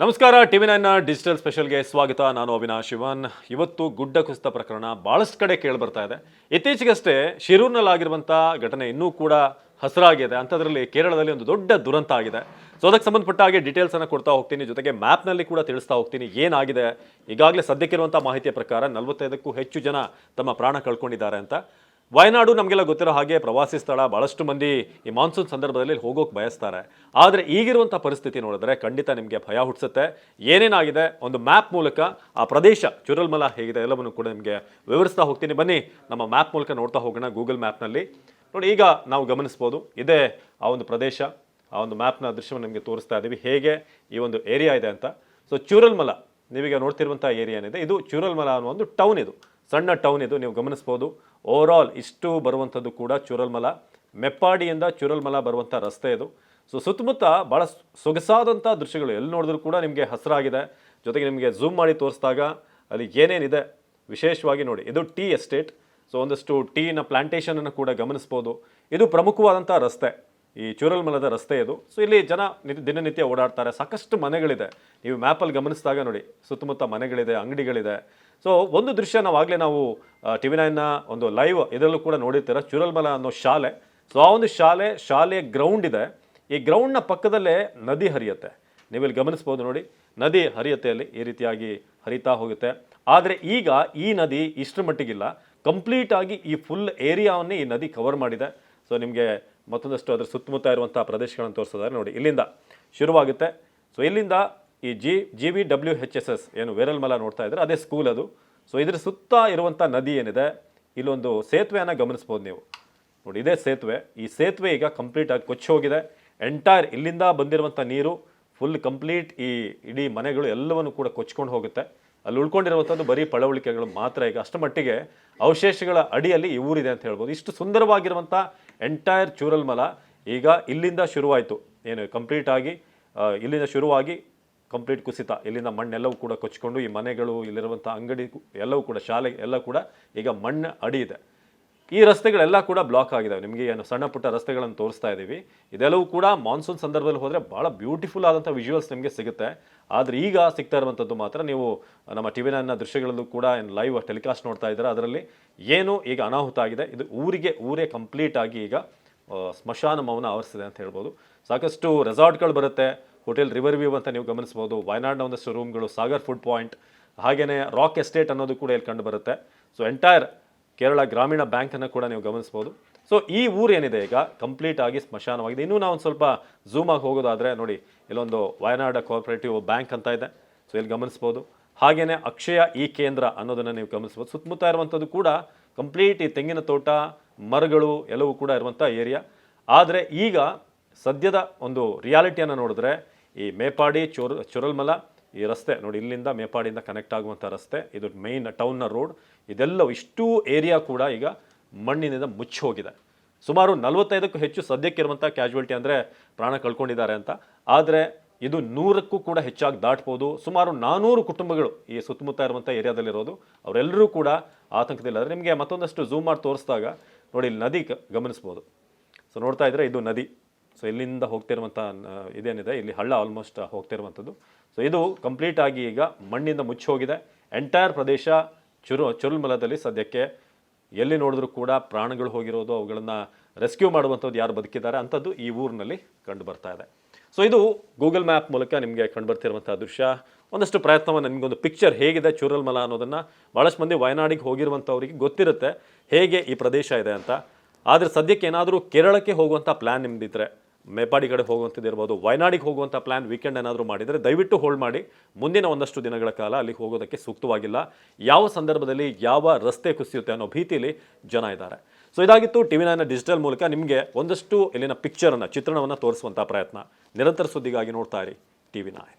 ನಮಸ್ಕಾರ, TV ನೈನ್ನ digital ಸ್ಪೆಷಲ್ಗೆ ಸ್ವಾಗತ. ನಾನು ಅವಿನಾಶ್ ಶಿವನ್. ಇವತ್ತು ಗುಡ್ಡ ಕುಸಿತ ಪ್ರಕರಣ ಭಾಳಷ್ಟು ಕಡೆ ಕೇಳಿ ಬರ್ತಾ ಇದೆ. ಇತ್ತೀಚೆಗಷ್ಟೇ ಶಿರೂರ್ನಲ್ಲಾಗಿರುವಂಥ ಘಟನೆ ಇನ್ನೂ ಕೂಡ ಹಸಿರಾಗಿದೆ. ಅಂಥದ್ರಲ್ಲಿ ಕೇರಳದಲ್ಲಿ ಒಂದು ದೊಡ್ಡ ದುರಂತ ಆಗಿದೆ. ಸೊ ಅದಕ್ಕೆ ಸಂಬಂಧಪಟ್ಟ ಹಾಗೆ ಡೀಟೇಲ್ಸ್ ಅನ್ನು ಕೊಡ್ತಾ ಹೋಗ್ತೀನಿ. ಜೊತೆಗೆ ಮ್ಯಾಪ್ನಲ್ಲಿ ಕೂಡ ತಿಳಿಸ್ತಾ ಹೋಗ್ತೀನಿ. ಏನಾಗಿದೆ? ಈಗಾಗಲೇ ಸದ್ಯಕ್ಕಿರುವಂಥ ಮಾಹಿತಿಯ ಪ್ರಕಾರ ನಲವತ್ತೈದಕ್ಕೂ ಹೆಚ್ಚು ಜನ ತಮ್ಮ ಪ್ರಾಣ ಕಳ್ಕೊಂಡಿದ್ದಾರೆ ಅಂತ. ವಯನಾಡು ನಮಗೆಲ್ಲ ಗೊತ್ತಿರೋ ಹಾಗೆ ಪ್ರವಾಸಿ ಸ್ಥಳ ಭಾಳಷ್ಟು ಮಂದಿ ಈ ಮಾನ್ಸೂನ್ ಸಂದರ್ಭದಲ್ಲಿ ಹೋಗೋಕೆ ಬಯಸ್ತಾರೆ. ಆದರೆ ಈಗಿರುವಂಥ ಪರಿಸ್ಥಿತಿ ನೋಡಿದ್ರೆ ಖಂಡಿತ ನಿಮಗೆ ಭಯ ಹುಟ್ಟಿಸುತ್ತೆ ಏನೇನಾಗಿದೆ? ಒಂದು ಮ್ಯಾಪ್ ಮೂಲಕ ಆ ಪ್ರದೇಶ, ಚುರಲ್ಮಲ ಹೇಗಿದೆ ಎಲ್ಲವನ್ನು ಕೂಡ ನಿಮಗೆ ವಿವರಿಸ್ತಾ ಹೋಗ್ತೀನಿ. ಬನ್ನಿ, ನಮ್ಮ ಮ್ಯಾಪ್ ಮೂಲಕ ನೋಡ್ತಾ ಹೋಗೋಣ ಗೂಗಲ್ ಮ್ಯಾಪ್ನಲ್ಲಿ ನೋಡಿ, ಈಗ ನಾವು ಗಮನಿಸ್ಬೋದು, ಇದೇ ಆ ಒಂದು ಪ್ರದೇಶ, ಆ ಒಂದು ಮ್ಯಾಪ್ನ ದೃಶ್ಯವನ್ನು ನಿಮಗೆ ತೋರಿಸ್ತಾ ಇದ್ದೀವಿ ಹೇಗೆ ಈ ಒಂದು ಏರಿಯಾ ಇದೆ ಅಂತ. ಸೊ ಚೂರಲ್ಮಲ, ನೀವೀಗ ನೋಡ್ತಿರುವಂಥ ಏರಿಯಾ ಏನಿದೆ? ಇದು ಚೂರಲ್ಮಲ ಅನ್ನೋ ಒಂದು ಟೌನ್ ಇದು. ಸಣ್ಣ ಟೌನ್ ಇದು ನೀವು ಗಮನಿಸ್ಬೋದು. ಓವರ್ ಆಲ್ ಇಷ್ಟು ಬರುವಂಥದ್ದು ಕೂಡ ಚುರಲ್ಮಲ. ಮೆಪ್ಪಾಡಿಯಿಂದ ಚೂರಲ್ಮಲ ಬರುವಂಥ ರಸ್ತೆ ಇದು. ಸೊ ಸುತ್ತಮುತ್ತ ಭಾಳ ಸೊಗಸಾದಂಥ ದೃಶ್ಯಗಳು ಎಲ್ಲಿ ನೋಡಿದ್ರೂ ಕೂಡ ನಿಮಗೆ ಹಸರಾಗಿದೆ. ಜೊತೆಗೆ ನಿಮಗೆ ಝೂಮ್ ಮಾಡಿ ತೋರಿಸಿದಾಗ ಅಲ್ಲಿ ಏನೇನಿದೆ ವಿಶೇಷವಾಗಿ ನೋಡಿ. ಇದು ಟೀ ಎಸ್ಟೇಟ್ ಸೊ ಒಂದಷ್ಟು ಟೀನ ಪ್ಲಾಂಟೇಶನನ್ನು ಕೂಡ ಗಮನಿಸ್ಬೋದು. ಇದು ಪ್ರಮುಖವಾದಂಥ ರಸ್ತೆ. ಈ ಚೂರಲ್ಮಲದ ರಸ್ತೆ ಇದು ಸೊ ಇಲ್ಲಿ ಜನ ದಿನನಿತ್ಯ ಓಡಾಡ್ತಾರೆ. ಸಾಕಷ್ಟು ಮನೆಗಳಿದೆ. ನೀವು ಮ್ಯಾಪಲ್ಲಿ ಗಮನಿಸಿದಾಗ ನೋಡಿ, ಸುತ್ತಮುತ್ತ ಮನೆಗಳಿದೆ, ಅಂಗಡಿಗಳಿದೆ. ಸೊ ಒಂದು ದೃಶ್ಯ ನಾವು ಆಗಲೇ ನಾವು ಟಿ ವಿ ನೈನ್ನ ಒಂದು ಲೈವ್ ಇದರಲ್ಲೂ ಕೂಡ ನೋಡಿರ್ತೀರ, ಚೂರಲ್ಮಲ ಅನ್ನೋ ಶಾಲೆ. ಸೊ ಆ ಒಂದು ಶಾಲೆ, ಶಾಲೆಯ ಗ್ರೌಂಡ್ ಇದೆ. ಈ ಗ್ರೌಂಡ್ನ ಪಕ್ಕದಲ್ಲೇ ನದಿ ಹರಿಯುತ್ತೆ. ನೀವು ಇಲ್ಲಿ ಗಮನಿಸ್ಬೋದು ನೋಡಿ, ನದಿ ಹರಿಯುತ್ತೆ ಅಲ್ಲಿ ಈ ರೀತಿಯಾಗಿ ಹರಿತಾ ಹೋಗುತ್ತೆ. ಆದರೆ ಈಗ ಈ ನದಿ ಇಷ್ಟರ ಮಟ್ಟಿಗಿಲ್ಲ. ಕಂಪ್ಲೀಟಾಗಿ ಈ ಫುಲ್ ಏರಿಯಾವನ್ನೇ ಈ ನದಿ ಕವರ್ ಮಾಡಿದೆ. ಸೊ ನಿಮಗೆ ಮತ್ತೊಂದಷ್ಟು ಅದರ ಸುತ್ತಮುತ್ತ ಇರುವಂಥ ಪ್ರದೇಶಗಳನ್ನು ತೋರಿಸಿದ್ದಾರೆ ನೋಡಿ, ಇಲ್ಲಿಂದ ಶುರುವಾಗುತ್ತೆ. ಸೊ ಇಲ್ಲಿಂದ ಈ G G V W H S S ಏನು ವೇರಲ್ಮಲ ನೋಡ್ತಾ ಇದ್ದಾರೆ ಅದೇ ಸ್ಕೂಲ್ ಅದು. ಸೊ ಇದ್ರ ಸುತ್ತ ಇರುವಂಥ ನದಿ ಏನಿದೆ, ಇಲ್ಲೊಂದು ಸೇತುವೆಯನ್ನು ಗಮನಿಸ್ಬೋದು ನೀವು. ನೋಡಿ, ಇದೇ ಸೇತುವೆ. ಈ ಸೇತುವೆ ಈಗ ಕಂಪ್ಲೀಟ್ ಆಗಿ ಕೊಚ್ಚಿ ಹೋಗಿದೆ. ಎಂಟೈರ್ ಇಲ್ಲಿಂದ ಬಂದಿರುವಂಥ ನೀರು ಫುಲ್ ಕಂಪ್ಲೀಟ್ ಈ ಇಡೀ ಮನೆಗಳು ಎಲ್ಲವನ್ನು ಕೂಡ ಕೊಚ್ಕೊಂಡು ಹೋಗುತ್ತೆ. ಅಲ್ಲಿ ಉಳ್ಕೊಂಡಿರುವಂಥದ್ದು ಬರೀ ಪಳವಳಿಕೆಗಳು ಮಾತ್ರ. ಈಗ ಅಷ್ಟು ಮಟ್ಟಿಗೆ ಅವಶೇಷಗಳ ಅಡಿಯಲ್ಲಿ ಈ ಊರಿದೆ ಅಂತ ಹೇಳ್ಬೋದು. ಇಷ್ಟು ಸುಂದರವಾಗಿರುವಂಥ ಎಂಟೈರ್ ಚೂರಲ್ಮಲ ಈಗ ಇಲ್ಲಿಂದ ಶುರುವಾಯಿತು. ಏನು ಕಂಪ್ಲೀಟ್ ಆಗಿ ಇಲ್ಲಿಂದ ಶುರುವಾಗಿ ಕಂಪ್ಲೀಟ್ ಕುಸಿತ. ಇಲ್ಲಿಂದ ಮಣ್ಣೆಲ್ಲವೂ ಕೂಡ ಕೊಚ್ಕೊಂಡು ಈ ಮನೆಗಳು, ಇಲ್ಲಿರುವಂಥ ಅಂಗಡಿ ಎಲ್ಲವೂ ಕೂಡ, ಶಾಲೆ ಎಲ್ಲ ಕೂಡ ಈಗ ಮಣ್ಣು ಅಡಿ ಇದೆ ಈ ರಸ್ತೆಗಳೆಲ್ಲ ಕೂಡ ಬ್ಲಾಕ್ ಆಗಿದ್ದಾವೆ ನಿಮಗೆ ಏನು ಸಣ್ಣ ಪುಟ್ಟ ರಸ್ತೆಗಳನ್ನು ತೋರಿಸ್ತಾ ಇದ್ದೀವಿ ಇದೆಲ್ಲವೂ ಕೂಡ ಮಾನ್ಸೂನ್ ಸಂದರ್ಭದಲ್ಲಿ ಹೋದರೆ ಭಾಳ ಬ್ಯೂಟಿಫುಲ್ ಆದಂಥ ವಿಜುವಲ್ಸ್ ನಿಮಗೆ ಸಿಗುತ್ತೆ. ಆದರೆ ಈಗ ಸಿಗ್ತಾ ಇರುವಂಥದ್ದು ಮಾತ್ರ ನೀವು, ನಮ್ಮ ಟಿ ವಿ ದೃಶ್ಯಗಳಲ್ಲೂ ಕೂಡ ಏನು ಲೈವ್ ಟೆಲಿಕಾಸ್ಟ್ ನೋಡ್ತಾ ಇದ್ದಾರೆ, ಅದರಲ್ಲಿ ಏನು ಈಗ ಅನಾಹುತ ಆಗಿದೆ. ಇದು ಊರಿಗೆ, ಊರೇ ಕಂಪ್ಲೀಟ್ ಆಗಿ ಈಗ ಸ್ಮಶಾನ ಮೌನ ಆವರಿಸಿದೆ ಅಂತ ಹೇಳ್ಬೋದು. ಸಾಕಷ್ಟು ರೆಸಾರ್ಟ್ಗಳು ಬರುತ್ತೆ. ಹೋಟೆಲ್ ರಿವರ್ ವ್ಯೂ ಅಂತ ನೀವು ಗಮನಿಸ್ಬೋದು. ವಯನಾಡ್ನ ಒಂದಷ್ಟು ರೂಮ್ಗಳು ಸಾಗರ್ ಫುಡ್ ಪಾಯಿಂಟ್ ಹಾಗೆಯೇ ರಾಕ್ ಎಸ್ಟೇಟ್ ಅನ್ನೋದು ಕೂಡ ಇಲ್ಲಿ ಕಂಡು ಬರುತ್ತೆ. ಸೊ ಎಂಟೈರ್ ಕೇರಳ ಗ್ರಾಮೀಣ ಬ್ಯಾಂಕನ್ನು ಕೂಡ ನೀವು ಗಮನಿಸ್ಬೋದು. ಸೊ ಈ ಊರು ಏನಿದೆ ಈಗ? ಕಂಪ್ಲೀಟ್ ಆಗಿ ಸ್ಮಶಾನವಾಗಿದೆ. ಇನ್ನೂ ನಾವು ಒಂದು ಸ್ವಲ್ಪ ಝೂಮ್ ಆಗಿ ಹೋಗೋದಾದರೆ ನೋಡಿ, ಇಲ್ಲೊಂದು ವಯನಾಡ ಕೋಆಪರೇಟಿವ್ ಬ್ಯಾಂಕ್ ಅಂತ ಇದೆ. ಸೊ ಇಲ್ಲಿ ಗಮನಿಸ್ಬೋದು. ಹಾಗೆಯೇ ಅಕ್ಷಯ ಈ ಕೇಂದ್ರ ಅನ್ನೋದನ್ನು ನೀವು ಗಮನಿಸ್ಬೋದು. ಸುತ್ತಮುತ್ತ ಇರುವಂಥದ್ದು ಕೂಡ ಕಂಪ್ಲೀಟ್ ಈ ತೆಂಗಿನ ತೋಟ, ಮರಗಳು ಎಲ್ಲವೂ ಕೂಡ ಇರುವಂಥ ಏರಿಯಾ ಆದರೆ ಈಗ ಸದ್ಯದ ಒಂದು ರಿಯಾಲಿಟಿಯನ್ನು ನೋಡಿದ್ರೆ ಈ ಮೇಪಾಡಿ, ಚೋರ್, ಚುರಲ್ಮಲ ಈ ರಸ್ತೆ ನೋಡಿ, ಇಲ್ಲಿಂದ ಮೇಪಾಡಿಯಿಂದ ಕನೆಕ್ಟ್ ಆಗುವಂಥ ರಸ್ತೆ. ಇದು ಮೇಯ್ನ್ ಟೌನ್ನ ರೋಡ್ ಇದೆಲ್ಲವೂ ಇಷ್ಟೂ ಏರಿಯಾ ಕೂಡ ಈಗ ಮಣ್ಣಿನಿಂದ ಮುಚ್ಚಿ ಹೋಗಿದೆ. ಸುಮಾರು ನಲವತ್ತೈದಕ್ಕೂ ಹೆಚ್ಚು ಸದ್ಯಕ್ಕಿರುವಂಥ ಕ್ಯಾಶುವಲ್ಟಿ ಅಂದರೆ ಪ್ರಾಣ ಕಳ್ಕೊಂಡಿದ್ದಾರೆ ಅಂತ. ಆದರೆ ಇದು ನೂರಕ್ಕೂ ಕೂಡ ಹೆಚ್ಚಾಗಿ ದಾಟ್ಬೋದು. ಸುಮಾರು ನಾನೂರು ಕುಟುಂಬಗಳು ಈ ಸುತ್ತಮುತ್ತ ಇರುವಂಥ ಏರಿಯಾದಲ್ಲಿರೋದು ಅವರೆಲ್ಲರೂ ಕೂಡ ಆತಂಕದಲ್ಲಿದ್ದಾರೆ ನಿಮಗೆ ಮತ್ತೊಂದಷ್ಟು ಝೂಮ್ ಮಾಡಿ ತೋರಿಸಿದಾಗ ನೋಡಿ ಇಲ್ಲಿ ನದಿ ಗಮನಿಸ್ಬೋದು. ಸೊ ನೋಡ್ತಾ ಇದ್ದರೆ ಇದು ನದಿ. ಸೊ ಇಲ್ಲಿಂದ ಹೋಗ್ತಿರುವಂಥ ಇದೇನಿದೆ? ಇಲ್ಲಿ ಹಳ್ಳ ಆಲ್ಮೋಸ್ಟ್ ಹೋಗ್ತಿರುವಂಥದ್ದು. ಸೊ ಇದು ಕಂಪ್ಲೀಟ್ ಆಗಿ ಈಗ ಮಣ್ಣಿಂದ ಮುಚ್ಚಿ ಹೋಗಿದೆ. ಎಂಟೈರ್ ಪ್ರದೇಶ ಚುರು ಚುರುಲ್ಮಲದಲ್ಲಿ ಸದ್ಯಕ್ಕೆ ಎಲ್ಲಿ ನೋಡಿದ್ರೂ ಕೂಡ ಪ್ರಾಣಗಳು ಹೋಗಿರೋದು, ಅವುಗಳನ್ನು ರೆಸ್ಕ್ಯೂ ಮಾಡುವಂಥದ್ದು ಯಾರು ಬದುಕಿದ್ದಾರೆ ಅಂಥದ್ದು ಈ ಊರಿನಲ್ಲಿ ಕಂಡು ಬರ್ತಾ ಇದೆ. ಸೊ ಇದು ಗೂಗಲ್ ಮ್ಯಾಪ್ ಮೂಲಕ ನಿಮಗೆ ಕಂಡು ಬರ್ತಿರುವಂಥ ದೃಶ್ಯ. ಒಂದಷ್ಟು ಪ್ರಯತ್ನವನ್ನು ನಿಮಗೊಂದು ಪಿಕ್ಚರ್ ಹೇಗಿದೆ ಚೂರಲ್ಮಲ ಅನ್ನೋದನ್ನು ಭಾಳಷ್ಟು ಮಂದಿ ವಯನಾಡಿಗೆ ಹೋಗಿರುವಂಥವ್ರಿಗೆ ಗೊತ್ತಿರುತ್ತೆ ಹೇಗೆ ಈ ಪ್ರದೇಶ ಇದೆ ಅಂತ. ಆದರೆ ಸದ್ಯಕ್ಕೆ ಏನಾದರೂ ಕೇರಳಕ್ಕೆ ಹೋಗುವಂಥ ಪ್ಲ್ಯಾನ್ ನಿಮ್ದಿದ್ರೆ ಮೇಪಾಡಿ ಕಡೆ ಹೋಗುವಂಥದ್ದು ಇರ್ಬೋದು ವಯನಾಡಿಗೆ ಹೋಗುವಂಥ ಪ್ಲ್ಯಾನ್ ವೀಕೆಂಡ್ ಏನಾದರೂ ಮಾಡಿದರೆ ದಯವಿಟ್ಟು ಹೋಲ್ಡ್ ಮಾಡಿ. ಮುಂದಿನ ಒಂದಷ್ಟು ದಿನಗಳ ಕಾಲ ಅಲ್ಲಿಗೆ ಹೋಗೋದಕ್ಕೆ ಸೂಕ್ತವಾಗಿಲ್ಲ. ಯಾವ ಸಂದರ್ಭದಲ್ಲಿ ಯಾವ ರಸ್ತೆ ಕುಸಿಯುತ್ತೆ ಅನ್ನೋ ಭೀತಿಯಲ್ಲಿ ಜನ ಇದ್ದಾರೆ. ಸೊ ಇದಾಗಿತ್ತು ಟಿ ವಿ ನೈನ್ನ ಡಿಜಿಟಲ್ ಮೂಲಕ ನಿಮಗೆ ಒಂದಷ್ಟು ಇಲ್ಲಿನ ಪಿಕ್ಚರನ್ನು ಚಿತ್ರಣವನ್ನು ತೋರಿಸುವಂಥ ಪ್ರಯತ್ನ. ನಿರಂತರ ಸುದ್ದಿಗಾಗಿ ನೋಡ್ತಾ ಇರಿ ಟಿ ವಿ ನೈನ್.